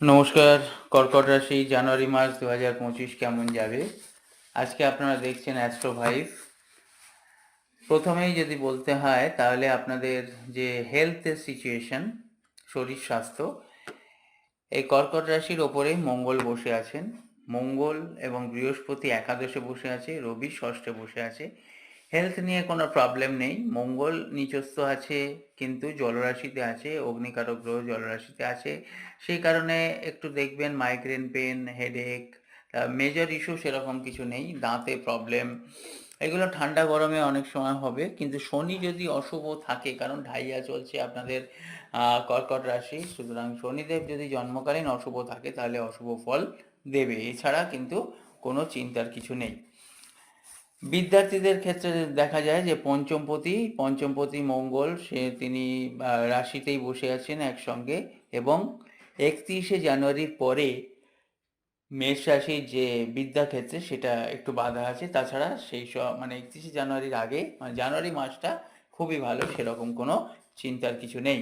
নমস্কার, কর্কট রাশি, জানুয়ারি মাস দু হাজার পঁচিশ কেমন যাবে? আজকে আপনারা দেখছেন অ্যাস্ট্রো ভাইভ প্রথমেই যদি বলতে হয়, তাহলে আপনাদের যে হেলথের সিচুয়েশন শরীর স্বাস্থ্য, এই কর্কট রাশির ওপরে মঙ্গল বসে আছেন। মঙ্গল এবং বৃহস্পতি একাদশে বসে আছে, রবি ষষ্ঠে বসে আছে। হেলথ নিয়ে কোনো প্রবলেম নেই। মঙ্গল নিচস্থ আছে, কিন্তু জলরাশিতে আছে, অগ্নিকারক গ্রহ জলরাশিতে আছে। সেই কারণে একটু দেখবেন migraine pain headache major issue সেরকম কিছু নেই। দাঁতে প্রবলেম এগুলো ঠান্ডা গরমে অনেক সময় হবে। কিন্তু শনি যদি অশুভ থাকে, কারণ ঢাইয়া চলছে আপনাদের কর্কট রাশি, সুতরাং শনিদেব যদি জন্মকালীন অশুভ থাকে, তাহলে অশুভ ফল দেবে। এছাড়া কিন্তু কোনো চিন্তার কিছু নেই। বিদ্যার্থীদের ক্ষেত্রে দেখা যায় যে পঞ্চমপতি পঞ্চমপতি মঙ্গল, সে তিনি রাশিতেই বসে আছেন একসঙ্গে এবং একত্রিশে জানুয়ারির পরে মেষ রাশির যে বিদ্যাক্ষেত্রে সেটা একটু বাধা আছে। তাছাড়া সেই সব মানে একত্রিশে জানুয়ারির আগে মানে জানুয়ারি মাসটা খুবই ভালো, সেরকম কোনো চিন্তার কিছু নেই।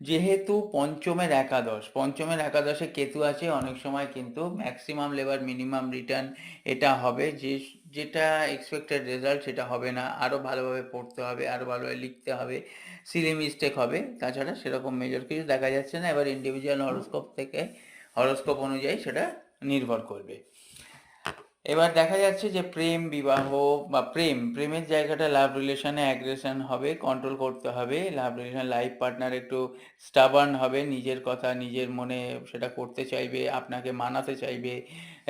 যেহেতু পঞ্চমের একাদশ, পঞ্চমের একাদশে কেতু আছে, অনেক সময় কিন্তু ম্যাক্সিমাম লেবার মিনিমাম রিটার্ন এটা হবে। যে, যেটা এক্সপেক্টেড রেজাল্ট সেটা হবে না। আরও ভালোভাবে পড়তে হবে আরও ভালোভাবে লিখতে হবে সিলি মিস্টেক হবে। তাছাড়া সেরকম মেজর কিছু দেখা যাচ্ছে না। এবার ইন্ডিভিজুয়াল হরোস্কোপ থেকে হরোস্কোপ অনুযায়ী সেটা নির্ভর করবে। এবার দেখা যাচ্ছে যে প্রেম, বিবাহ বা প্রেম, প্রেমের জায়গাটা লাভ রিলেশনে অ্যাগ্রেশন হবে কন্ট্রোল করতে হবে লাভ রিলেশন লাইফ পার্টনার একটু স্টাবার্ন হবে, নিজের কথা নিজের মনে সেটা করতে চাইবে, আপনাকে মানাতে চাইবে,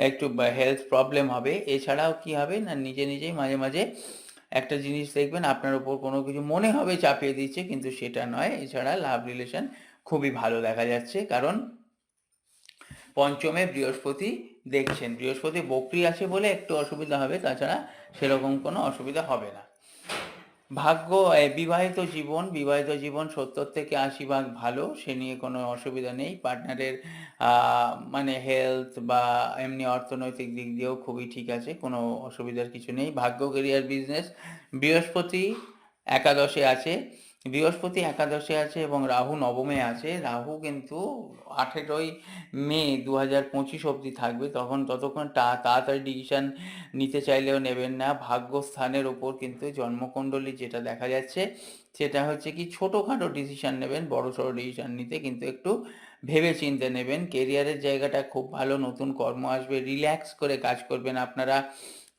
একটু হেলথ প্রবলেম হবে। এছাড়াও কি হবে না, নিজে নিজেই মাঝে মাঝে একটা জিনিস দেখবেন আপনার উপর কোনো কিছু মনে হবে চাপিয়ে দিচ্ছে, কিন্তু সেটা নয়। এছাড়া লাভ রিলেশন খুবই ভালো দেখা যাচ্ছে, কারণ পঞ্চমে বৃহস্পতি দেখছেন। বৃহস্পতি বকরি আছে বলে একটু অসুবিধা হবে, তাছাড়া সেরকম কোনো অসুবিধা হবে না। ভাগ্য বিবাহিত জীবন বিবাহিত জীবন সত্তর থেকে আশি ভাগ ভালো, সে নিয়ে কোনো অসুবিধা নেই। পার্টনারের মানে হেলথ বা এমনি অর্থনৈতিক দিক দিয়েও খুবই ঠিক আছে, কোনো অসুবিধার কিছু নেই। ভাগ্য কেরিয়ার বিজনেস, বৃহস্পতি একাদশে আছে। বৃহস্পতি একাদশে আছে এবং রাহু নবমে আছে। রাহু কিন্তু আঠেরোই মে দু হাজার পঁচিশ অবধি থাকবে। তখন ততক্ষণ তাড়াতাড়ি ডিসিশন নিতে চাইলেও নেবেন না। ভাগ্যস্থানের ওপর কিন্তু জন্মকুণ্ডলী যেটা দেখা যাচ্ছে, সেটা হচ্ছে কি ছোটোখাটো ডিসিশন নেবেন, বড় সড়ো ডিসিশন নিতে, কিন্তু একটু ভেবে চিন্তে নেবেন কেরিয়ারের জায়গাটা খুব ভালো, নতুন কর্ম আসবে রিল্যাক্স করে কাজ করবেন আপনারা।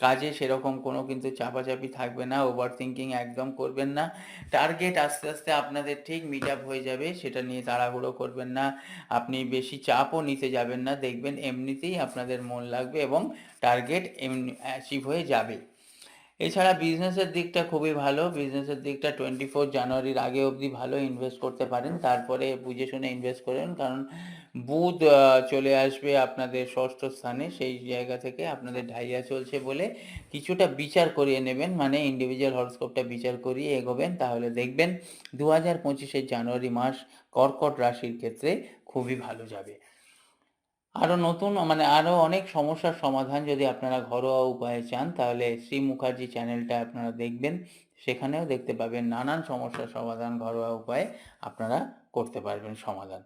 কাজে সেরকম কোনো কিন্তু চাপাচাপি থাকবে না ওভার থিঙ্কিং একদম করবেন না। টার্গেট আস্তে আস্তে আপনাদের ঠিক মিট আপ হয়ে যাবে, সেটা নিয়ে তাড়াহুড়ো করবেন না। আপনি বেশি চাপও নিতে যাবেন না, দেখবেন এমনিতেই আপনাদের মন লাগবে এবং টার্গেট অ্যাচিভ হয়ে যাবে। এছাড়া বিজনেসের দিকটা খুবই ভালো। বিজনেসের দিকটা টোয়েন্টি ফোর জানুয়ারির আগে অবধি ভালো ইনভেস্ট করতে পারেন। তারপরে বুঝে শুনে ইনভেস্ট করেন কারণ বুধ চলে আসবে আপনাদের ষষ্ঠ স্থানে। সেই জায়গা থেকে আপনাদের ঢাইয়া চলছে বলে কিছুটা বিচার করিয়ে নেবেন। মানে ইন্ডিভিজুয়াল হরস্কোপটা বিচার করিয়ে এগোবেন। তাহলে দেখবেন দু হাজার পঁচিশের জানুয়ারি মাস কর্কট রাশির ক্ষেত্রে খুবই ভালো যাবে। আরও নতুন মানে আরও অনেক সমস্যার সমাধান যদি আপনারা ঘরোয়া উপায়ে চান, তাহলে শ্রী মুখার্জি চ্যানেলটা আপনারা দেখবেন। সেখানেও দেখতে পাবেন নানান সমস্যার সমাধান, ঘরোয়া উপায়ে আপনারা করতে পারবেন সমাধান।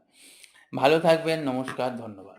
ভালো থাকবেন, নমস্কার, ধন্যবাদ।